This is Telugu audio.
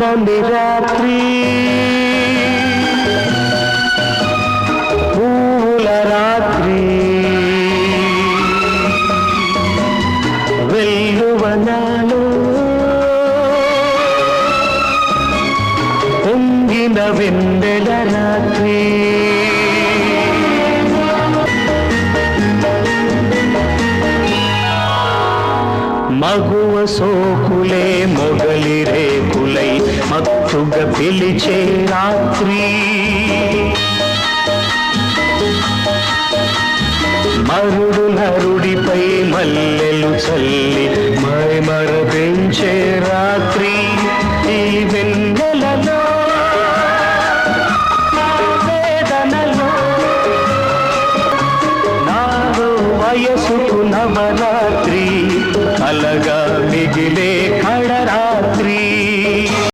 నమి రాత్రి పూల రాత్రి. వెల్లువనాలు పొంగిన వెన్నెల రాత్రి. మగువ సోకులే మొగలి రేకులై మత్తుగా పిలిచే రాత్రి. మరుడు నరుడిపై మల్లెలు చల్లి మై మరపించే రాత్రి ఈ వెన్నెలలో వేదనలో. నాలో వయసుకు నవరాత్రి అలగా మిగిలే కడరా.